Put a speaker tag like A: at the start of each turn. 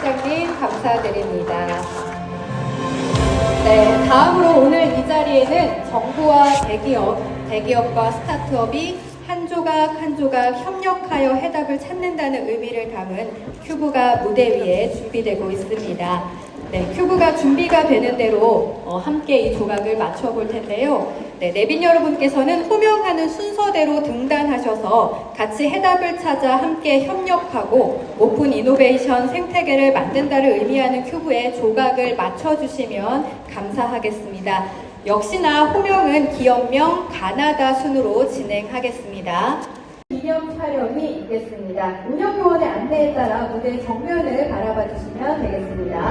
A: 실장님 감사드립니다. 네, 다음으로 오늘 이 자리에는 정부와 대기업, 대기업과 스타트업이 한 조각 한 조각 협력하여 해답을 찾는다는 의미를 담은 큐브가 무대 위에 준비되고 있습니다. 네, 큐브가 준비가 되는 대로 어, 함께 이 조각을 맞춰볼 텐데요. 네, 내빈 여러분께서는 호명하는 순서대로 등단하셔서 같이 해답을 찾아 함께 협력하고 오픈 이노베이션 생태계를 만든다를 의미하는 큐브의 조각을 맞춰주시면 감사하겠습니다. 역시나 호명은 기업명 가나다 순으로 진행하겠습니다. 기념 촬영이 있겠습니다. 운영요원의 안내에 따라 무대 정면을 바라봐 주시면 되겠습니다.